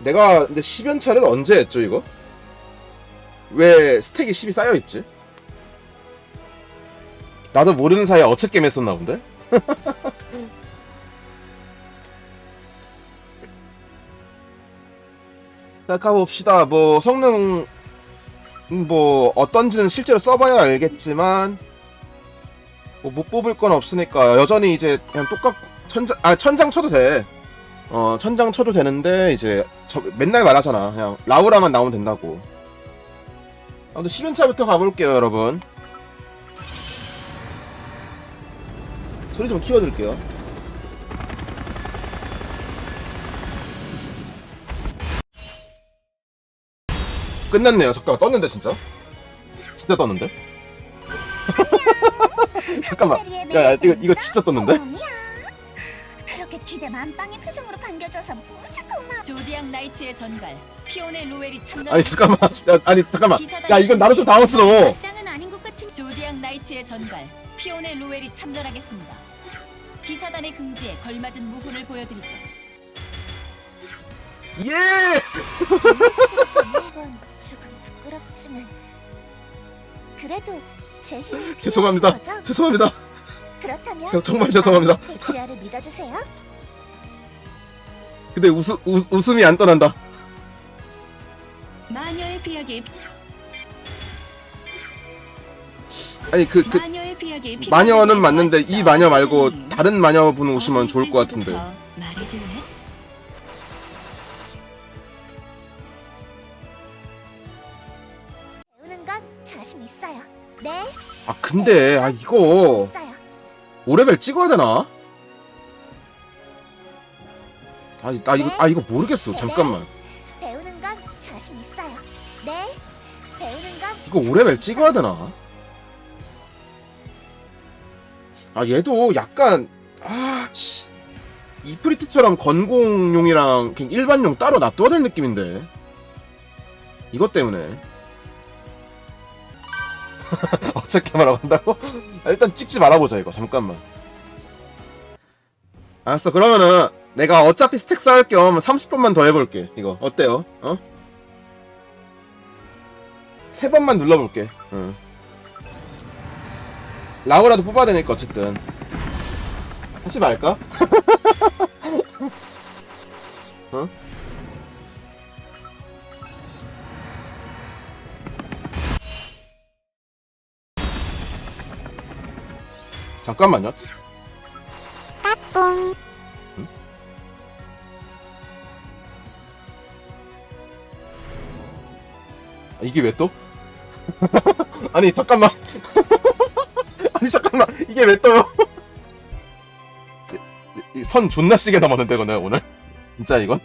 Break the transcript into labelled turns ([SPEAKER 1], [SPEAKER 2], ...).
[SPEAKER 1] 내가 근데 10연차를 언제 했죠 이거? 왜 스택이 10이 쌓여있지? 나도 모르는 사이에 어책게임 했었나 본데? 자 가봅시다 뭐 성능 음, 뭐 어떤지는 실제로 써봐야 알겠지만 뭐 못 뽑을 건 없으니까 여전히 이제 그냥 똑같 천장 아 천장 쳐도 돼. 어 천장 쳐도 되는데 이제 저 맨날 말하잖아. 그냥 라우라만 나오면 된다고. 아무튼 10연차부터 가볼게요, 여러분. 소리 좀 키워드릴게요. 끝났네요. 잠깐만 떴는데 진짜. 진짜 떴는데. 잠깐만. 야, 야, 이거 이거 진짜 떴는데?
[SPEAKER 2] 기대 만빵의 표정으로 반겨줘서 무지 고마워.
[SPEAKER 3] 조디악 나이츠의 전갈 피오네 루엘이 참전
[SPEAKER 1] 아니 잠깐만. 야, 아니 잠깐만. 야 이건 나도 좀 당황스러워.
[SPEAKER 3] 땅은 아닌 것 같은 조디악 나이츠의 전갈 피오네 루엘이 참전하겠습니다. 기사단의 긍지에 걸맞은 무훈을 보여드리죠.
[SPEAKER 1] 예.
[SPEAKER 2] 있는 건 조금 부끄럽지만 그래도 제 힘이
[SPEAKER 1] 죄송합니다.
[SPEAKER 2] 거죠?
[SPEAKER 1] 죄송합니다.
[SPEAKER 2] 그렇다면
[SPEAKER 1] 저- 정말 죄송합니다.
[SPEAKER 2] 지아를 믿어주세요.
[SPEAKER 1] 근데 웃음 웃, 웃음이 안 떠난다.
[SPEAKER 3] 마녀의 비약이
[SPEAKER 1] 아니 그 그
[SPEAKER 3] 마녀의 비약이
[SPEAKER 1] 마녀는 맞는데 이 마녀 말고 다른 마녀분 오시면 좋을 것 같은데.
[SPEAKER 3] 말해줄래?
[SPEAKER 2] 배우는 건 자신 있어요. 네.
[SPEAKER 1] 아 근데 아
[SPEAKER 2] 자신
[SPEAKER 1] 이거
[SPEAKER 2] 있어요.
[SPEAKER 1] 5레벨 찍어야 되나? 아, 나 이거 아 이거 모르겠어. 잠깐만.
[SPEAKER 2] 배우는 건 자신 있어요. 네. 배우는 건
[SPEAKER 1] 이거
[SPEAKER 2] 자신
[SPEAKER 1] 5레벨
[SPEAKER 2] 있어요.
[SPEAKER 1] 찍어야 되나? 아 얘도 약간 아 씨. 이프리트처럼 건공용이랑 그냥 일반용 따로 놔둬야 될 느낌인데. 이것 때문에. 어떻게 말하고 한다고? 아, 일단 찍지 말아보자 이거 잠깐만. 알았어 그러면은 내가 어차피 스택 쌓을 겸 30번만 더 해볼게 이거 어때요? 어? 세 번만 눌러볼게. 응. 라우라도 뽑아야 되니까 어쨌든 하지 말까? 어? 잠깐만요.
[SPEAKER 2] 뿡.
[SPEAKER 1] 아, 이게 왜 또? 아니 잠깐만. 아니 잠깐만 이게 왜 이- 선 존나 시게 남았는데 이거는 오늘 진짜 이건?